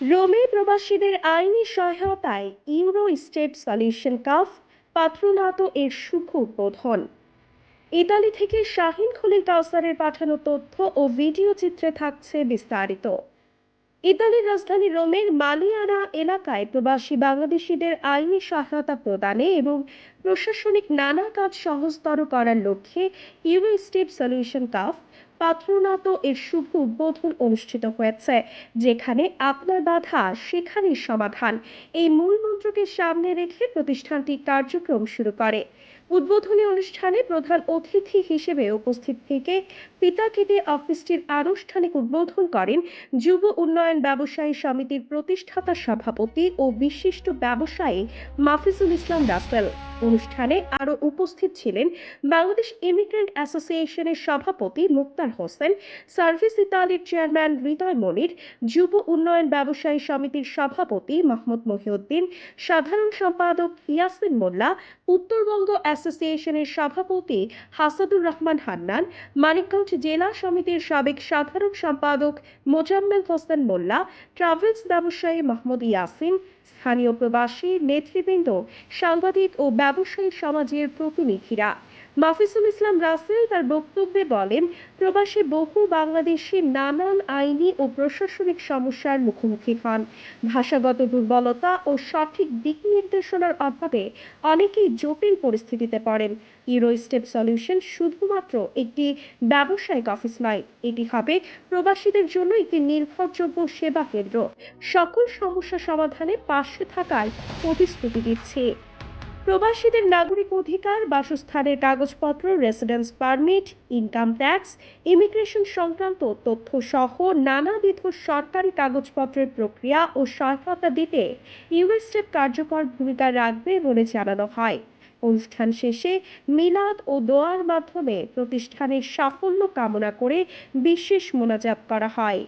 রোমে প্রবাসীদের আইনি সহায়তায় Euro State Solution CAF Patronato এর শুভ উদ্বোধন। ইতালি থেকে শাহিন খলিল কাউসারের পাঠানো তথ্য ও ভিডিও চিত্রে থাকছে বিস্তারিত। ইতালির রাজধানী রোমের মালিয়ানা এলাকায় প্রবাসী বাংলাদেশিদের আইনি সহায়তা প্রদানে এবং প্রশাসনিক নানা কাজ সহজতর করার লক্ষ্যে Euro State Solution CAF Patronato এর শুভ উদ্বোধন অনুষ্ঠিত হয়েছে, যেখানে আপনার বাধা, সেখানেই সমাধান। এই মূল মন্ত্রকে সামনে রেখে প্রতিষ্ঠানটি কার্যক্রম শুরু করে। উদ্বোধনী অনুষ্ঠানে প্রধান অতিথি হিসেবে উপস্থিত থেকে পিতাকেটে অফিসটির আনুষ্ঠানিক উদ্বোধন করেন যুব উন্নয়ন ব্যবসায়ী সমিতির প্রতিষ্ঠাতা সভাপতি ও বিশিষ্ট ব্যবসায়ী মাফিজুল ইসলাম রাসেল। অনুষ্ঠানে আরও উপস্থিত ছিলেন বাংলাদেশ ইমিগ্রেন্ট অ্যাসোসিয়েশনের সভাপতি মুক্তার হোসেন, সার্ভিস ইতালির চেয়ারম্যান হৃদয় মনির, যুব উন্নয়ন ব্যবসায়ী সমিতির সভাপতি মাহমুদ মহিউদ্দিন, সাধারণ সম্পাদক ইয়াসিন মোল্লা, উত্তরবঙ্গ অ্যাসোসিয়েশনের সভাপতি হাসাদুর রহমান হান্নান, মানিকগঞ্জ জেলা সমিতির সাবেক সাধারণ সম্পাদক মোজাম্মেল হোসেন মোল্লা, ট্রাভেলস ব্যবসায়ী মাহমুদ ইয়াসিন, স্থানীয় প্রবাসী নেতৃবৃন্দ, সাংবাদিক ও ব্যবসায়ী সমাজের প্রতিনিধিরা। মাফিজুল ইসলাম রাসেল তার বক্তব্যে বলেন, প্রবাসী বহু বাংলাদেশি নানান আইনি ও প্রশাসনিক সমস্যার মুখোমুখি হন। ভাষাগত দুর্বলতা ও সঠিক দিক নির্দেশনার অভাবে অনেকেই জটিল পরিস্থিতিতে পড়েন। ইউরো স্টেপ সলিউশন শুধুমাত্র একটি ব্যবসায়িক অফিস নয়, এটি হবে প্রবাসীদের জন্য একটি নির্ভরযোগ্য সেবা কেন্দ্র। সকল সমস্যা সমাধানে পাশে থাকার প্রতিশ্রুতি দিচ্ছে। প্রবাসীদের নাগরিক অধিকার, বাসস্থানের কাগজপত্র residence permit income tax immigration সংক্রান্ত তথ্য সহ নানাবিধ সরকারি কাগজপত্রের প্রক্রিয়া ও সহায়তা দিতে ইউএসটেপ কার্যকর ভূমিকা রাখবে বলে জানানো হয়। অনুষ্ঠান শেষে মিলাদ ও দোয়ার মাধ্যমে প্রতিষ্ঠানের সাফল্য কামনা করে বিশেষ মোনাজাত করা হয়।